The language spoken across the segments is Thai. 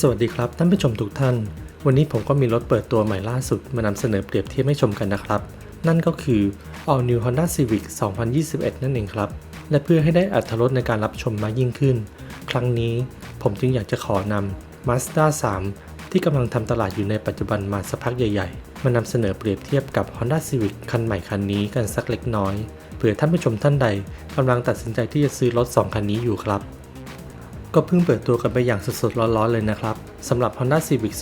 สวัสดีครับท่านผู้ชมทุกท่าน วันนี้ผมก็มีรถเปิดตัวใหม่ล่าสุดมานำเสนอเปรียบเทียบให้ชมกันนะครับ นั่นก็คือ All New Honda Civic 2021 นั่นเองครับ และเพื่อให้ได้อัตรถรสในการรับชมมากยิ่งขึ้น ครั้งนี้ผมจึงอยากจะขอนำ Mazda 3 ที่กำลังทำตลาดอยู่ในปัจจุบันมาสักพักใหญ่ๆ มานำเสนอเปรียบเทียบกับ Honda Civic คันใหม่คันนี้กันสักเล็กน้อยเผื่อท่านผู้ชมท่านใดกำลังตัดสินใจที่จะซื้อรถ 2 คันนี้อยู่ครับ ก็เพิ่งเปิดตัวกันไปอย่างสดๆร้อนๆเลยนะครับสำหรับ Honda Civic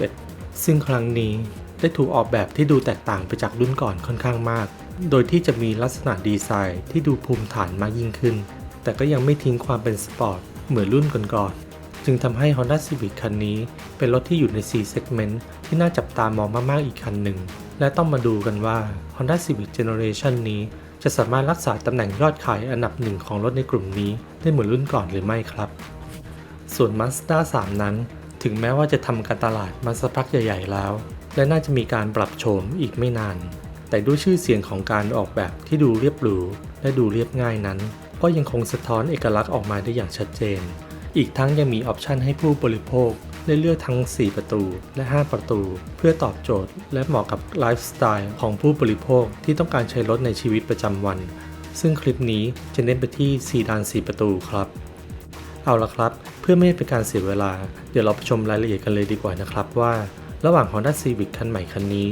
2021 ซึ่งครั้งนี้ได้ถูกออกแบบที่ดูแตกต่างไปจากรุ่นก่อนค่อนข้างมาก โดยที่จะมีลักษณะดีไซน์ที่ดูภูมิฐานมากยิ่งขึ้น แต่ก็ยังไม่ทิ้งความเป็นสปอร์ตเหมือนรุ่นก่อนๆ จึงทำให้ Honda Civic คันนี้ เป็นรถที่อยู่ใน C segment ที่น่าจับตามองมากๆอีกคันหนึ่ง และต้องมาดูกันว่า Honda Civic Generation นี้ จะสามารถรักษาตำแหน่งยอดขายอันดับหนึ่งของรถในกลุ่มนี้ได้เหมือนรุ่นก่อนหรือไม่ครับ ส่วน Mazda 3 นั้น ถึงแม้ว่าจะทำการตลาดมาสักพักใหญ่ ๆ แล้ว และน่าจะมีการปรับโฉมอีกไม่นาน แต่ด้วยชื่อเสียงของการออกแบบที่ดูเรียบหรูและดูเรียบง่ายนั้น ก็ยังคงสะท้อนเอกลักษณ์ออกมาได้อย่างชัดเจน อีกทั้งยังมีออปชันให้ผู้บริโภค ได้เลือกทั้ง 4 ประตูและ 5 ประตู เพื่อตอบโจทย์ และเหมาะกับไลฟ์สไตล์ของผู้บริโภคที่ต้องการใช้รถในชีวิตประจำวัน ซึ่งคลิปนี้จะเน้นไปที่ซีดาน 4 ประตูครับ เอาละครับ เพื่อไม่ให้เป็นการเสียเวลา เดี๋ยวเราไปชมรายละเอียดกันเลยดีกว่านะครับว่า ระหว่าง Honda Civic คันใหม่คันนี้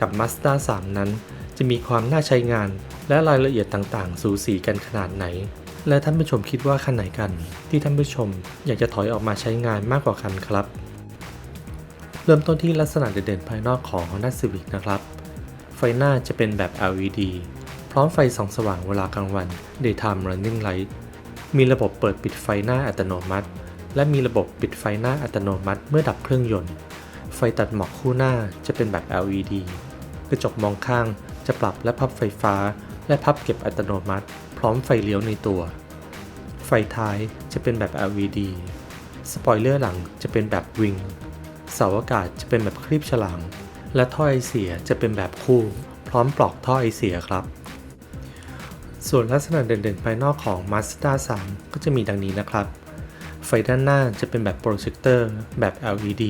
กับ Mazda 3 นั้น จะมีความน่าใช้งาน และรายละเอียดต่างๆ สูสีกันขนาดไหน และท่านผู้ชมคิดว่าคันไหนกัน ที่ท่านผู้ชมอยากจะถอยออกมาใช้งานมากกว่ากันครับ เริ่มต้นที่ลักษณะเด่นๆภายนอกของ Honda Civic นะครับ ไฟหน้าจะเป็นแบบ LED พร้อมไฟส่องสว่างเวลากลางวัน Daytime Running Light มีระบบเปิดปิดไฟหน้าอัตโนมัติ และมีระบบปิดไฟหน้าอัตโนมัติเมื่อดับเครื่องยนต์ ไฟตัดหมอกคู่หน้าจะเป็นแบบ LED กระจกมองข้างจะปรับและพับไฟฟ้า และพับเก็บอัตโนมัติ ร้อมไฟเลี้ยวในตัว ไฟท้ายจะเป็นแบบ LED สปอยเลอร์หลังจะเป็นแบบวิง เสาอากาศจะเป็นแบบคลีบฉลาม และท่อไอเสียจะเป็นแบบคู่ พร้อมปลอกท่อไอเสียครับ ส่วนลักษณะเด่นๆภายนอกของ Mazda 3 ก็จะมีดังนี้นะครับ ไฟด้านหน้าจะเป็นแบบโปรเจคเตอร์แบบ LED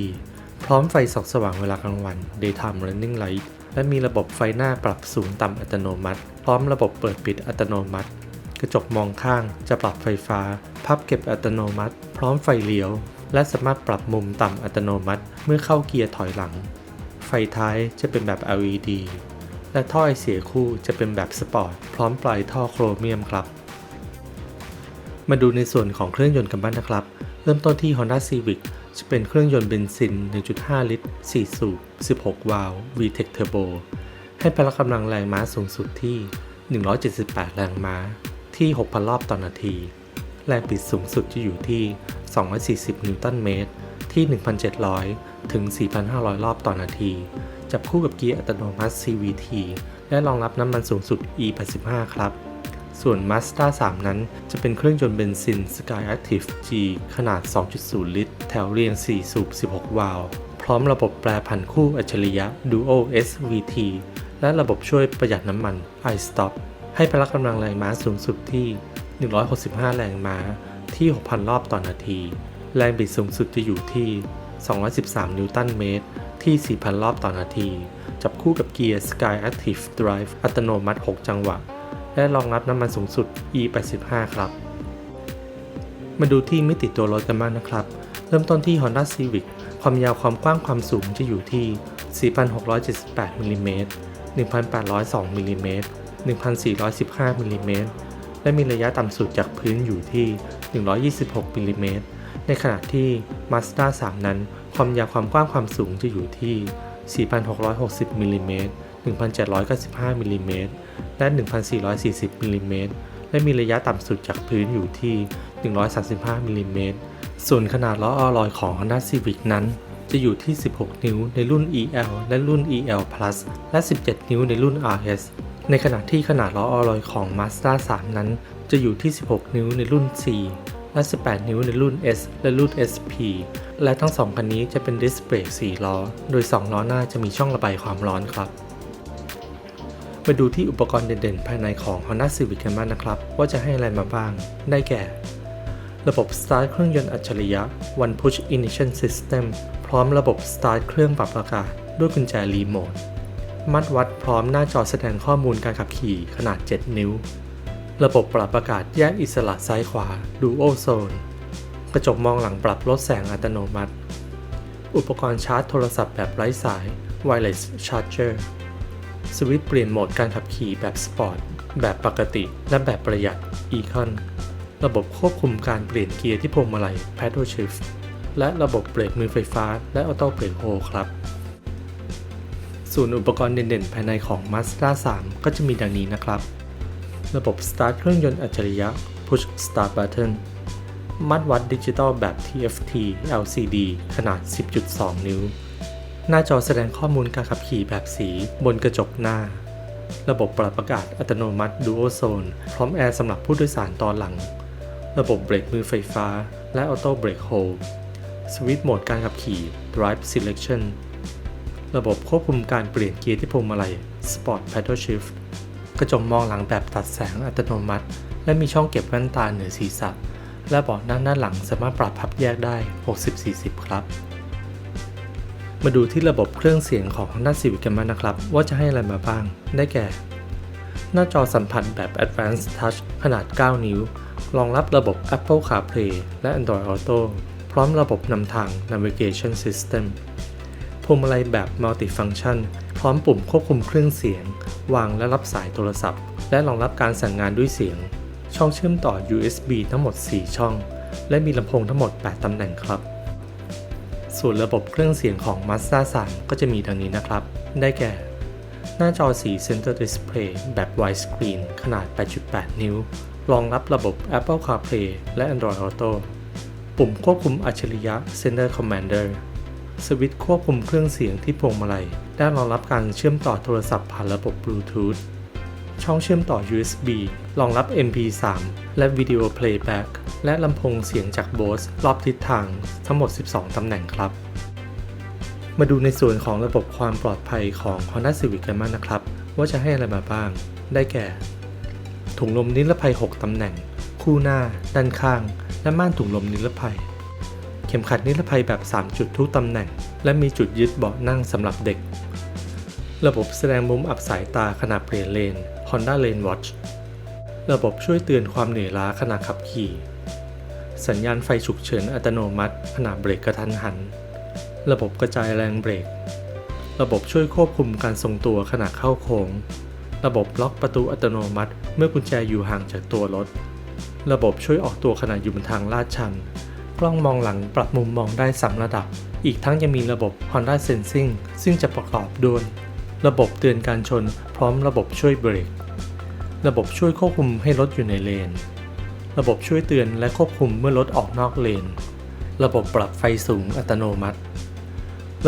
พร้อมไฟส่องสว่างเวลากลางวัน Daytime Running Light และมีระบบไฟหน้าปรับสูงต่ำอัตโนมัติ พร้อมระบบเปิดปิดอัตโนมัติ กระจกมองข้างจะปรับไฟฟ้า พับเก็บอัตโนมัติ พร้อมไฟเลี้ยว และสามารถปรับมุมต่ำอัตโนมัติเมื่อเข้าเกียร์ถอยหลัง ไฟท้ายจะเป็นแบบ LED และท่อไอเสียคู่จะเป็นแบบสปอร์ตพร้อมปลายท่อโครเมียมครับ มาดูในส่วนของเครื่องยนต์กันบ้างนะครับ เริ่มต้นที่ Honda Civic จะเป็นเครื่องยนต์เบนซิน 1.5 ลิตร 4 สูบ 16 วาล์ว VTEC Turbo ให้พละกำลังแรงม้าสูงสุดที่ 178 แรงม้า ที่ 6,000 รอบต่อนาที แรงบิดสูงสุดจะอยู่ที่ 240 นิวตันเมตร ที่ 1,700 ถึง 4,500 รอบต่อนาที จับคู่กับเกียร์อัตโนมัติ CVT และรองรับน้ำมันสูงสุด E85 ครับ ส่วน Mazda 3 นั้นจะเป็นเครื่องยนต์เบนซิน Sky Active G ขนาด 2.0 ลิตร แถวเรียง 4 สูบ 16 วาล์วพร้อมระบบแปรผันคู่อัจฉริยะ Duo SVT และระบบช่วยประหยัดน้ำมัน iStop ให้พละกำลังแรงม้าสูงสุดที่ 165 แรงม้าที่ 6,000 รอบต่อนาที แรงบิดสูงสุดจะอยู่ที่ 213 นิวตันเมตร ที่ 4,000 รอบต่อนาที จับคู่กับเกียร์ Sky Active Drive อัตโนมัติ 6 จังหวะ และรองรับน้ำมันสูงสุด E85 ครับ มาดูที่มิติตัวรถกันบ้างนะครับ เริ่มต้นที่ Honda Civic ความยาวความกว้างความสูงจะอยู่ที่ 4,678มิลลิเมตร1,802มิลลิเมตร1,415มิลลิเมตรและมีระยะต่ำสุดจากพื้นอยู่ที่ 126มิลลิเมตรในขณะที่ Mazda 3 นั้น ความยาวความกว้างความสูงจะอยู่ที่ 4,660มิลลิเมตร 1,795มิลลิเมตรและ 1,440มิลลิเมตรและมีระยะต่ำสุดจากพื้นอยู่ที่ 135มิลลิเมตรส่วนขนาดล้ออลอยของ Honda Civic นั้น จะอยู่ที่ 16 นิ้วในรุ่น EL และรุ่น EL Plus และ 17 นิ้วในรุ่น RS ในขณะที่ขนาดล้ออลอยของ Mazda 3 นั้น จะอยู่ที่ 16 นิ้วในรุ่น C และ 18 นิ้วในรุ่น S และรุ่น SP และทั้ง2คันนี้จะเป็นดิสเบรก4ล้อ โดย 2 ล้อหน้าจะมีช่องระบายความร้อนครับ มาดูที่อุปกรณ์เด่นๆ ภายในของ Honda Civic กันบ้างนะครับ ว่าจะให้อะไรมาบ้าง ได้แก่ ระบบ Start เครื่องยนต์อัจฉริยะ One Push Ignition System พร้อมระบบ Start เครื่องปรับอากาศด้วยกุญแจรีโมท มัดวัดพร้อมหน้าจอแสดงข้อมูลการขับขี่ขนาด 7 นิ้ว ระบบปรับอากาศแยกอิสระซ้ายขวา Dual Zone กระจกมองหลังปรับลดแสงอัตโนมัติ อุปกรณ์ชาร์จโทรศัพท์แบบไร้สาย Wireless Charger สวิตช์เปลี่ยนโหมดการขับขี่แบบสปอร์ต แบบปกติ และแบบประหยัด Econ ระบบควบคุมการเปลี่ยนเกียร์ที่พวงมาลัย Paddle Shift และระบบเบรกมือไฟฟ้า และออโต้เบรกโฮครับ ส่วนอุปกรณ์เด่นๆ ภายในของ Mazda 3 ก็จะมีดังนี้นะครับ ระบบ Start เครื่องยนต์อัจฉริยะ Push Start Button มัดวัดดิจิตอลแบบ TFT LCD ขนาด 10.2 นิ้ว หน้าจอแสดงข้อมูลการขับขี่แบบสีบนกระจกหน้า ระบบปรับอากาศอัตโนมัติ Dual Zone พร้อมแอร์สำหรับผู้โดยสารตอนหลัง ระบบเบรกมือไฟฟ้า และออโต้เบรกโฮลสวิตช์โหมดการขับขี่ Drive Selection ระบบควบคุมการเปลี่ยนเกียร์ที่พวงมาลัย Sport Paddle Shift กระจกมองหลังแบบตัดแสงอัตโนมัติ และมีช่องเก็บแว่นตาเหนือศีรษะและเบาะนั่งด้านหลังสามารถปรับพับแยกได้ 60-40 ครับ มาดูที่ระบบเครื่องเสียงของ Honda Civic กันบ้างนะครับ ว่าจะให้อะไรมาบ้าง ได้แก่ หน้าจอสัมผัสแบบ Advanced Touch ขนาด 9 นิ้ว รองรับระบบ Apple CarPlay และ Android Auto พร้อมระบบนำทาง Navigation System พวงมาลัยแบบ Multifunction พร้อมปุ่มควบคุมเครื่องเสียง วางและรับสายโทรศัพท์ และรองรับการสั่งงานด้วยเสียง ช่องเชื่อมต่อ USB ทั้งหมด 4 ช่อง และมีลำโพงทั้งหมด 8 ตำแหน่งครับ ส่วนระบบเครื่องเสียงของ Mazda 3 ก็จะมีดังนี้นะครับ ได้แก่ หน้าจอสี Center Display แบบ Widescreen ขนาด 8.8 นิ้ว รองรับระบบ Apple CarPlay และ Android Auto ปุ่มควบคุมอัจฉริยะ Center Commander สวิตช์ควบคุมเครื่องเสียงที่พวงมาลัย ได้รองรับการเชื่อมต่อโทรศัพท์ผ่านระบบ Bluetooth ช่องเชื่อมต่อ USB รองรับ MP3 และ Video Playback และลำโพงเสียงจาก Bose รอบทิศทางทั้งหมด 12 ตำแหน่งครับ มาดูในส่วนของระบบความปลอดภัยของ Honda Civic กันบ้างนะครับ ว่าจะให้อะไรมาบ้าง ได้แก่ ถุงลมนิรภัย 6 ตำแหน่ง คู่หน้า ด้านข้าง และม่านถุงลมนิรภัย เข็มขัดนิรภัยแบบ 3 จุดทุกตำแหน่ง และมีจุดยึดเบาะนั่งสำหรับเด็ก ระบบแสดงมุมอับสายตาขณะเปลี่ยนเลน Honda Lane Watch ระบบช่วยเตือนความเหนื่อยล้าขณะขับขี่ สัญญาณไฟฉุกเฉินอัตโนมัติขณะเบรกกระทันหัน ระบบกระจายแรงเบรก ระบบช่วยควบคุมการทรงตัวขณะเข้าโค้ง ระบบล็อกประตูอัตโนมัติ เมื่อกุญแจอยู่ห่างจากตัวรถ ระบบช่วยออกตัวขณะอยู่บนทางลาดชัน กล้องมองหลังปรับมุมมองได้สามระดับ อีกทั้งยังมีระบบ Honda Sensing ซึ่งจะประกอบด้วยระบบเตือนการชน พร้อมระบบช่วยเบรก ระบบช่วยควบคุมให้รถอยู่ในเลน ระบบช่วยเตือนและควบคุมเมื่อรถออกนอกเลน ระบบปรับไฟสูงอัตโนมัติ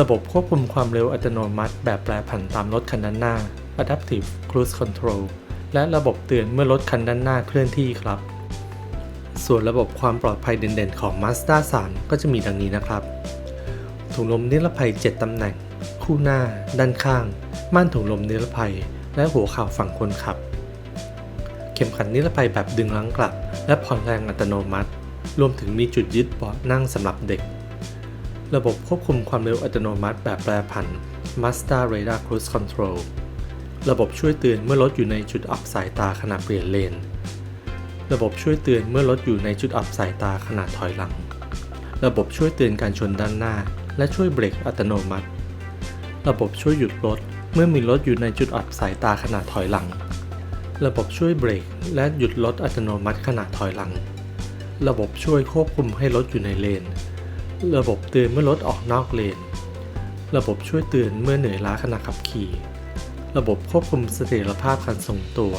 ระบบควบคุมความเร็วอัตโนมัติแบบแปรผันตามรถคันด้านหน้า Adaptive Cruise Control และระบบเตือนเมื่อรถคันด้านหน้าเคลื่อนที่ครับ ส่วนระบบความปลอดภัยเด่นๆ ของ Mazda 3 ก็จะมีดังนี้นะครับ ถุงลมนิรภัย 7 ตำแหน่ง คู่หน้า ด้านข้าง ม่านถุงลมนิรภัย และหัวเข่าฝั่งคนขับ เข็มขัดนิรภัยแบบดึงลังกลับ และผ่อนแรงอัตโนมัติ รวมถึงมีจุดยึดเบาะนั่งสำหรับเด็ก ระบบควบคุมความเร็วอัตโนมัติแบบแปรผัน Mazda Radar Cruise Control ระบบช่วยเตือนเมื่อรถอยู่ในจุดอับสายตาขณะเปลี่ยนเลน ระบบช่วยเตือนเมื่อรถอยู่ในจุดอับสายตาขณะถอยหลัง ระบบช่วยเตือนการชนด้านหน้า และช่วยเบรกอัตโนมัติ ระบบช่วยหยุดรถเมื่อมีรถอยู่ในจุดอับสายตาขณะถอยหลัง ระบบช่วยเบรกและหยุดรถอัตโนมัติขณะถอยหลัง ระบบช่วยควบคุมให้รถอยู่ในเลน ระบบเตือนเมื่อรถออกนอกเลน ระบบช่วยเตือนเมื่อเหนื่อยล้าขณะขับขี่ ระบบควบคุมเสถียรภาพการทรงตัว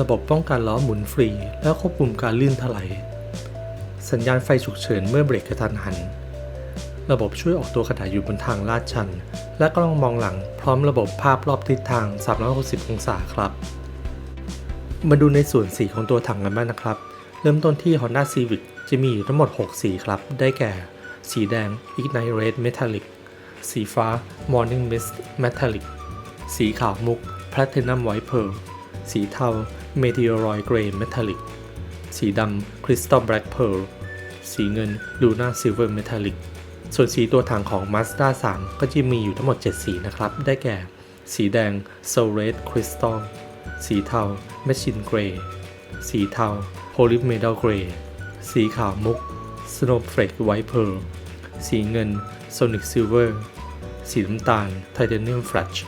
ระบบป้องกันล้อหมุนฟรี และควบคุมการลื่นถลาย สัญญาณไฟฉุกเฉินเมื่อเบรกกระทันหัน ระบบช่วยออกตัวขณะอยู่บนทางลาดชัน และกล้องมองหลังพร้อมระบบภาพรอบทิศทาง 360 องศาครับ มาดูในส่วนสีของตัวถังกันบ้างนะครับ เริ่มต้นที่ Honda Civic จะมีทั้งหมด 6 สีครับ ได้แก่ สีแดง Ignite Red Metallic สีฟ้า Morning Mist Metallic สีขาวมุก Platinum White Pearl สีเทา Meteoroid Grey Metallic สีดำ Crystal Black Pearl สีเงิน Luna Silver Metallic ส่วนสีตัวถังของ Mazda 3 ก็จะมีอยู่ทั้งหมด 7 สีนะครับ ได้แก่ สีแดง Soul Red Crystal สีเทา Machine Grey สีเทา Holy Metal Grey สีขาวมุก Snowflake White Pearl สีเงิน Sonic Silver สีน้ำตาล Titanium Flash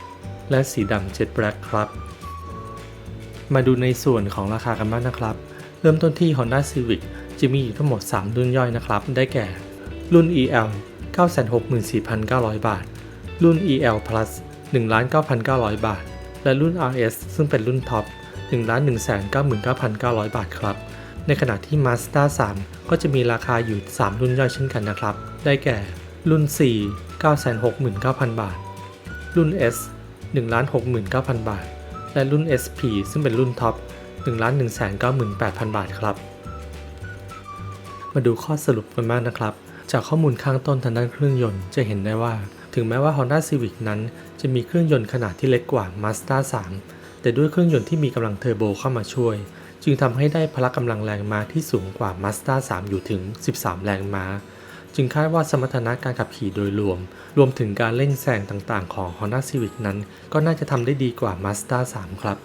และสีดำ Jet Black ครับ มาดูในส่วนของราคากันบ้างนะครับ เริ่มต้นที่ Honda Civic จะมีอยู่ทั้งหมด 3 รุ่นย่อยนะครับ ได้แก่ รุ่น EL 964,900 บาท รุ่น EL Plus 1,9,900 บาท และรุ่น RS ซึ่งเป็นรุ่นท็อป 1,199,900 บาทครับ ในขณะที่ Mazda 3 ก็จะมีราคาอยู่ 3 รุ่นย่อยเช่นกันนะครับ ได้แก่ รุ่น 4 969,000 บาท รุ่น S 1,69,000 บาท และรุ่น SP ซึ่งเป็นรุ่นท็อป 1,198,000 บาทครับ มาดูข้อสรุปกันบ้างนะครับ จากข้อมูลข้างต้นทางด้านเครื่องยนต์จะเห็นได้ว่า ถึงแม้ว่า Honda Civic นั้นจะมีเครื่องยนต์ขนาดที่เล็กกว่า Mazda 3 แต่ด้วยเครื่องยนต์ที่มีกำลังเทอร์โบเข้ามาช่วย จึงทำให้ได้พละกำลังแรงม้าที่สูงกว่า Mazda 3 อยู่ถึง 13 แรงม้า จึงคาดว่าสมรรถนะการขับขี่โดยรวม รวมถึงการเร่งแซงต่างๆ ของ Honda Civic นั้น ก็น่าจะทำได้ดีกว่า Mazda 3 ครับ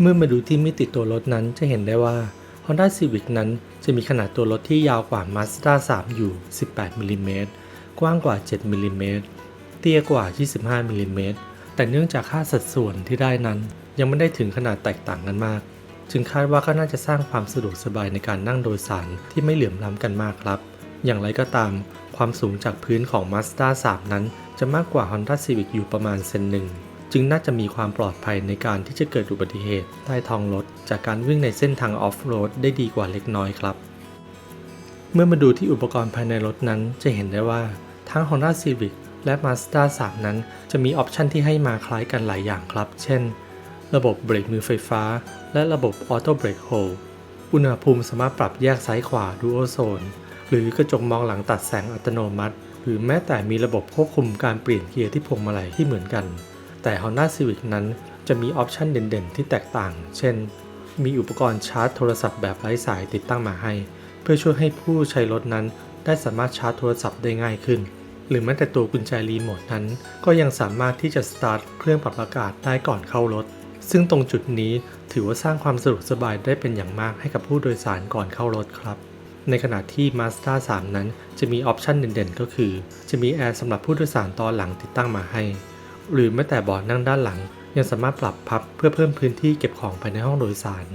เมื่อมาดูที่มิติตัวรถนั้นจะเห็นได้ว่า Honda Civic นั้นจะมีขนาดตัวรถที่ยาวกว่า Mazda 3 อยู่ 18มิลลิเมตร กว้างกว่า 7มิลลิเมตรเตี้ยกว่า 25มิลลิเมตรแต่เนื่องจากค่าสัดส่วนที่ได้นั้น ยังไม่ได้ถึงขนาดแตกต่างกันมาก จึงคาดว่าก็น่าจะสร้างความสะดวกสบายในการนั่งโดยสารที่ไม่เหลื่อมล้ำกันมากครับ อย่างไรก็ตาม ความสูงจากพื้นของ Mazda 3 นั้น จะมากกว่า Honda Civic อยู่ประมาณเซนหนึ่งจึงน่าจะมีความปลอดภัยในการที่จะเกิดอุบัติเหตุใต้ท้องรถจากการวิ่งในเส้นทางออฟโรดได้ดีกว่าเล็กน้อยครับ เมื่อมาดูที่อุปกรณ์ภายในรถนั้นจะเห็นได้ว่า ทั้ง Honda Civic และ Mazda 3 นั้น จะมีออปชันที่ให้มาคล้ายกันหลายอย่างครับ เช่น ระบบเบรกมือไฟฟ้า และระบบ Auto Brake Hold อุณหภูมิสามารถปรับแยกซ้ายขวา Dual Zone หรือกระจกมองหลังตัดแสงอัตโนมัติ หรือแม้แต่มีระบบควบคุมการเปลี่ยนเกียร์ที่พวงมาลัยที่เหมือนกัน แต่ Honda Civic นั้นจะมีออปชันเด่นๆ ที่แตกต่าง เช่น มีอุปกรณ์ชาร์จโทรศัพท์แบบไร้สายติดตั้งมาให้ เพื่อช่วยให้ผู้ใช้รถนั้นได้สามารถชาร์จโทรศัพท์ได้ง่ายขึ้น หรือแม้แต่ตัวกุญแจรีโมทนั้น ก็ยังสามารถที่จะสตาร์ทเครื่องปรับอากาศได้ก่อนเข้ารถ ซึ่งตรงจุดนี้ถือว่าสร้างความสะดวกสบายได้เป็นอย่างมากให้กับผู้โดยสารก่อนเข้ารถครับ ในขณะที่ Mazda 3 นั้นจะมีออปชันเด่นๆ ก็คือ จะมีแอร์สำหรับผู้โดยสารตอนหลังติดตั้งมาให้ หรือแม้แต่เบาะนั่งด้านหลัง ยังสามารถปรับพับเพื่อเพิ่มพื้นที่เก็บของภายในห้องโดยสาร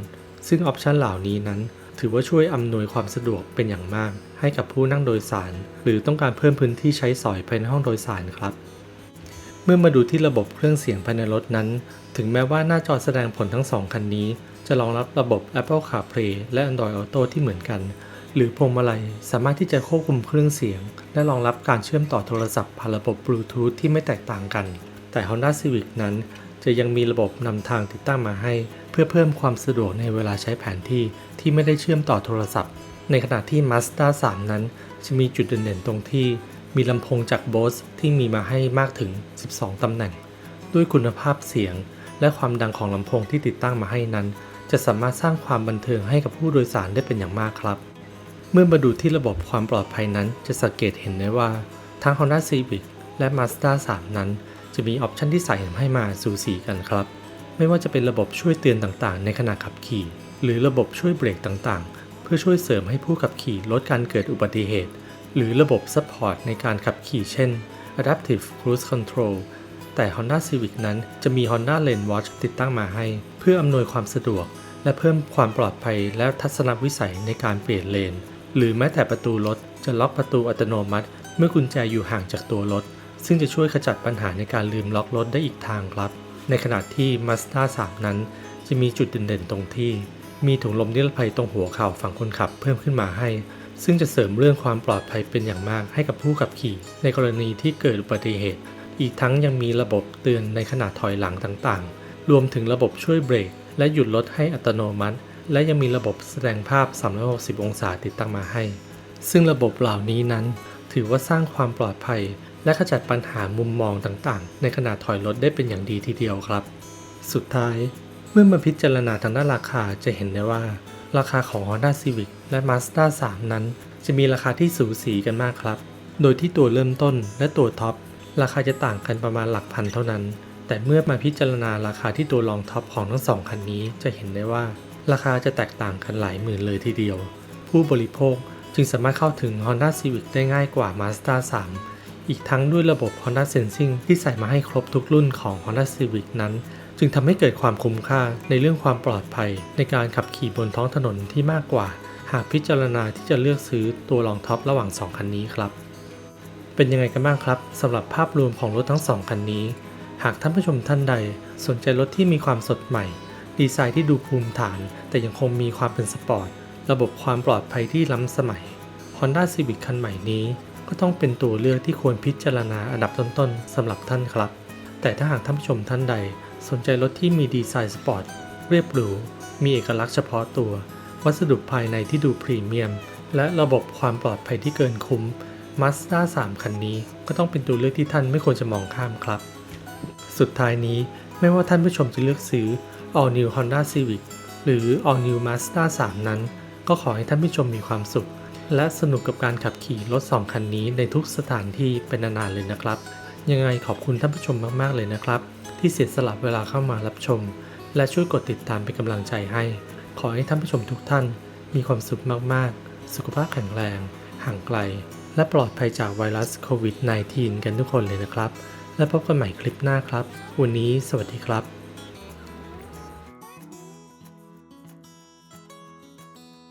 ซึ่งออปชันเหล่านี้นั้น ถือว่าช่วยอำนวยความสะดวกเป็นอย่างมาก ให้กับผู้นั่งโดยสาร หรือต้องการเพิ่มพื้นที่ใช้สอยภายในห้องโดยสารครับ เมื่อมาดูที่ระบบเครื่องเสียงภายในรถนั้น ถึงแม้ว่าหน้าจอแสดงผลทั้งสองคันนี้ จะรองรับระบบ Apple CarPlay และ Android Auto ที่เหมือนกัน หรือพวงมาลัยสามารถที่จะควบคุมเครื่องเสียง และรองรับการเชื่อมต่อโทรศัพท์ผ่านระบบ Bluetooth ที่ไม่แตกต่างกัน แต่ Honda Civic นั้นจะยังมีระบบนำทางติดตั้งมาให้ เพื่อเพิ่มความสะดวกในเวลาใช้แผนที่ที่ไม่ได้เชื่อมต่อโทรศัพท์ ในขณะที่ Mazda 3 นั้น จะมีจุดเด่นๆตรงที่มีลำโพงจาก Bose ที่มีมาให้มากถึง 12 ตำแหน่ง ด้วยคุณภาพเสียง และความดังของลำโพงที่ติดตั้งมาให้นั้น จะสามารถสร้างความบันเทิงให้กับผู้โดยสารได้เป็นอย่างมากครับ เมื่อมาดูที่ระบบความปลอดภัยนั้น จะสังเกตเห็นได้ว่า ทั้ง Honda Civic และ Mazda 3 นั้น จะมีออปชันที่ใส่ให้มาสูสีกันครับ ไม่ว่าจะเป็นระบบช่วยเตือนต่างๆ ในขณะขับขี่ หรือระบบช่วยเบรกต่างๆ เพื่อช่วยเสริมให้ผู้ขับขี่ลดการเกิดอุบัติเหตุ หรือระบบซัพพอร์ตในการขับขี่เช่น Adaptive Cruise Control แต่ Honda Civic นั้นจะมี Honda Lane Watch ติดตั้งมาให้ เพื่ออำนวยความสะดวก และเพิ่มความปลอดภัยและทัศนวิสัยในการเปลี่ยนเลน หรือแม้แต่ประตูรถจะล็อกประตูอัตโนมัติ เมื่อกุญแจอยู่ห่างจากตัวรถ ซึ่งจะช่วยขจัดปัญหาในการลืมล็อกรถได้อีกทางครับ ในขณะที่ Mazda 3 นั้น จะมีจุดเด่นๆตรงที่ มีถุงลมนิรภัยตรงหัวเข่าฝั่งคนขับเพิ่มขึ้นมาให้ ซึ่งจะเสริมเรื่องความปลอดภัยเป็นอย่างมากให้กับผู้ขับขี่ในกรณีที่เกิดอุบัติเหตุ อีกทั้งยังมีระบบเตือนในขณะถอยหลังต่างๆ รวมถึงระบบช่วยเบรก และหยุดรถให้อัตโนมัติ และยังมีระบบแสดงภาพ 360 องศาติดตั้งมาให้ ซึ่งระบบเหล่านี้นั้น ถือว่าสร้างความปลอดภัย และขจัดปัญหามุมมองต่างๆ ในขณะถอยรถได้เป็นอย่างดีทีเดียวครับ สุดท้าย มื่อมาพิจารณาทางด้านราคาจะเห็นได้ว่า ราคาของ Honda Civic และ Mazda 3 นั้น จะมีราคาที่สูสีกันมากครับ โดยที่ตัวเริ่มต้นและตัวท็อปราคาจะต่างกันประมาณหลักพันเท่านั้น แต่เมื่อมาพิจารณาราคาที่ตัวรองท็อปของทั้งสองคันนี้จะเห็นได้ว่า ราคาจะแตกต่างกันหลายหมื่นเลยทีเดียว ผู้บริโภคจึงสามารถเข้าถึง Honda Civic ได้ง่ายกว่า Mazda 3 อีกทั้งด้วยระบบ Honda Sensing ที่ใส่มาให้ครบทุกรุ่นของ Honda Civic นั้น จึงทำให้เกิดความคุ้มค่าในเรื่องความปลอดภัย ในการขับขี่บนท้องถนนที่มากกว่า หากพิจารณาที่จะเลือกซื้อตัวรองท็อประหว่าง 2 คันนี้ครับ เป็นยังไงกันบ้างครับสำหรับภาพรวมของรถทั้ง 2 คันนี้ หากท่านผู้ชมท่านใด สนใจรถที่มีความสดใหม่ ดีไซน์ที่ดูภูมิฐาน แต่ยังคงมีความเป็นสปอร์ตระบบความปลอดภัยที่ล้ำสมัย Honda Civic คันใหม่นี้ก็ต้องเป็นตัวเลือกที่ควรพิจารณาอันดับต้นๆสำหรับท่านครับ แต่ถ้าหากท่านผู้ชมท่านใด สนใจรถที่มีดีไซน์สปอร์ต เรียบหรู มีเอกลักษณ์เฉพาะตัว วัสดุภายในที่ดูพรีเมียม และระบบความปลอดภัยที่เกินคุ้ม Mazda 3 คันนี้ก็ต้องเป็นตัวเลือกที่ท่านไม่ควรจะมองข้ามครับ สุดท้ายนี้ไม่ว่าท่านผู้ชมจะเลือกซื้อ All New Honda Civic หรือ All New Mazda 3 นั้น ก็ขอให้ท่านผู้ชมมีความสุข และสนุกกับการขับขี่รถ 2 คันนี้ในทุกสถานที่เป็นนานๆเลยนะครับ ยังไงขอบคุณท่านผู้ชมมากๆเลยนะครับ ที่เสียสละเวลาเข้ามารับชม และช่วยกดติดตามเป็นกำลังใจให้ ขอให้ท่านผู้ชมทุกท่าน มีความสุขมากๆ สุขภาพแข็งแรง ห่างไกล และปลอดภัยจากไวรัสโควิด -19 กันทุกคนเลยนะครับ และพบกันใหม่คลิปหน้าครับ วันนี้สวัสดีครับ